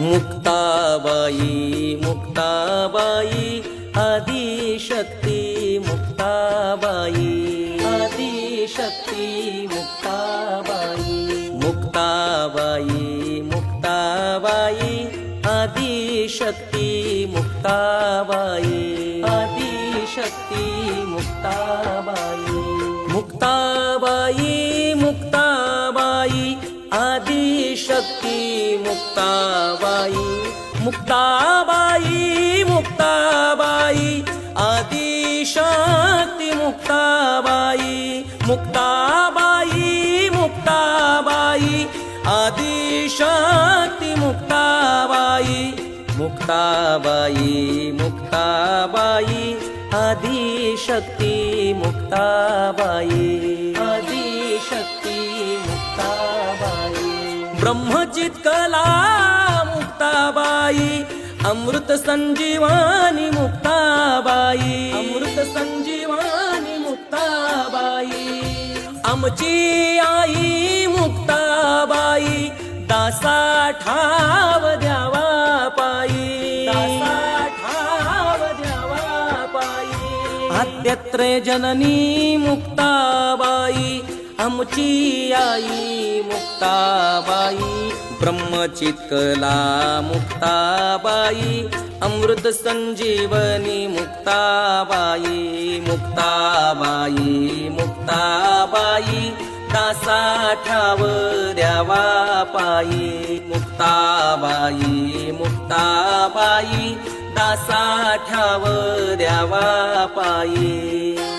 मुक्ताबाई मुक्ताबाई आदिशक्ती मुक्ताबाई आदिशक्ती मुक्ताबाई मुक्ताबाई मुक्ताबाई आदिशक्ती मुक्ताबाई आदिशक्ती मुक्ताबाई मुक्ताबाई मुक्ताबाई मुक्ताबाई मुक्ताबाई आदिशक्ती मुक्ताबाई मुक्ताबाई मुक्ताबाई आदिशक्ती मुक्ताबाई मुक्ताबाई मुक्ताबाई आदिशक्ती मुक्ताबाई. ब्रह्मचित कला मुक्ताबाई अमृत संजीवानी मुक्ताबाई अमृत संजीवानी मुक्ताबाई आमची आई मुक्ताबाई दासा ठाव द्यावा पायी दासा ठाव द्यावा पायी. आद्यत्रे जननी मुक्ताबाई आमची आई मुक्ताबाई ब्रह्मचितकला मुक्ताबाई अमृत संजीवनी मुक्ताबाई मुक्ताबाई मुक्ताबाई दासा ठाव द्यावा पायी मुक्ताबाई मुक्ताबाई दासा ठाव द्यावा पायी.